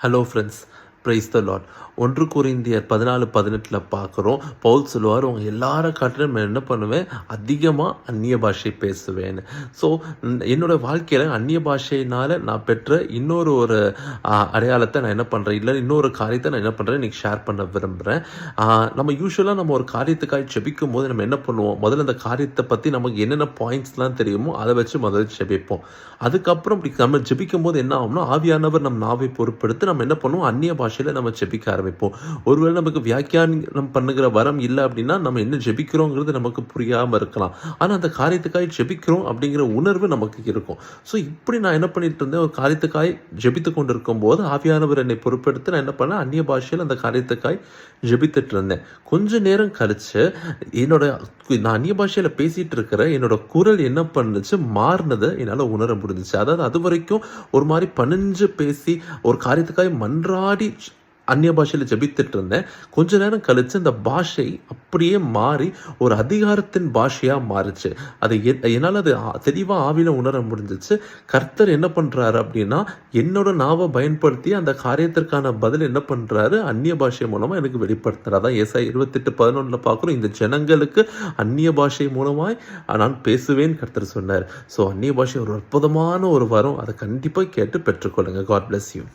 Hello friends price the lot ஒன்று குறைந்தியர் பதினாலு பதினெட்டில் பார்க்குறோம். பவுல் சொல்லுவார் உங்கள் எல்லார காட்டிலும் நான் என்ன பண்ணுவேன்? அதிகமாக அந்நிய பாஷை பேசுவேன்னு ஸோ என்னோட வாழ்க்கையில் அந்நிய பாஷையினால் நான் பெற்ற இன்னொரு ஒரு அடையாளத்தை நான் என்ன பண்ணுறேன் இல்லை இன்னொரு காரியத்தை நான் என்ன பண்ணுறேன் இன்னைக்கு ஷேர் பண்ண விரும்புகிறேன் நம்ம யூஸ்வலாக நம்ம ஒரு காரியத்துக்காக செபிக்கும் போது நம்ம என்ன பண்ணுவோம்? முதல்ல அந்த காரியத்தை பற்றி நமக்கு என்னென்ன பாயிண்ட்ஸ்லாம் தெரியுமோ அதை வச்சு முதல்ல ஜெபிப்போம் அதுக்கப்புறம் இப்படி நம்ம ஜெபிக்கும் போது என்ன ஆகும்னா ஆவியானவர் நம் நாவை பொறுப்பெடுத்து நம்ம என்ன பண்ணுவோம்? அந்நிய பாஷை பாஷையில் நம்ம ஜெபிக்க ஆரம்பிப்போம். ஒருவேளை நமக்கு வியாக்கியானம் பண்ணுகிற வரம் இல்லை அப்படின்னா நம்ம என்ன ஜெபிக்கிறோங்கிறது நமக்கு புரியாமல் இருக்கலாம். ஆனால் அந்த காரியத்துக்காய் ஜெபிக்கிறோம் அப்படிங்கிற உணர்வு நமக்கு இருக்கும். ஸோ இப்படி நான் என்ன பண்ணிட்டு இருந்தேன்? ஒரு காரியத்துக்காய் ஜெபித்து கொண்டு இருக்கும்போது ஆவியானவர் என்னை பொறுப்பெடுத்து நான் என்ன பண்ணேன்? அந்நிய பாஷையில் அந்த காரியத்துக்காய் ஜெபித்துட்டு இருந்தேன். கொஞ்ச நேரம் கழிச்சு என்னோட நான் அந்நிய பாஷையில் பேசிகிட்டு இருக்கிற என்னோட குரல் என்ன பண்ணுச்சு மாறினதை என்னால் உணர முடிஞ்சிச்சு. அதாவது அது வரைக்கும் ஒரு மாதிரி பணிஞ்சு பேசி ஒரு காரியத்துக்காக மன்றாடி அந்நிய பாஷையில் ஜபித்துட்டு இருந்தேன். கொஞ்ச நேரம் கழித்து அந்த பாஷை அப்படியே மாறி ஒரு அதிகாரத்தின் பாஷையாக மாறுச்சு. அது என்னால் அது தெளிவாக ஆவியில் உணர முடிஞ்சிச்சு. கர்த்தர் என்ன பண்ணுறாரு அப்படின்னா என்னோட நாவை பயன்படுத்தி அந்த காரியத்திற்கான பதில் என்ன பண்ணுறாரு அந்நிய பாஷை மூலமாக எனக்கு வெளிப்படுத்துறாரு. அதான் ஏசா இருபத்தெட்டு பதினொன்றில் பார்க்குறோம் இந்த ஜனங்களுக்கு அந்நிய பாஷை மூலமாய் நான் பேசுவேன் கர்த்தர் சொன்னார். ஸோ அந்நிய பாஷை ஒரு அற்புதமான ஒரு வரம். அதை கண்டிப்பாக கேட்டு பெற்றுக்கொள்ளுங்க. God bless you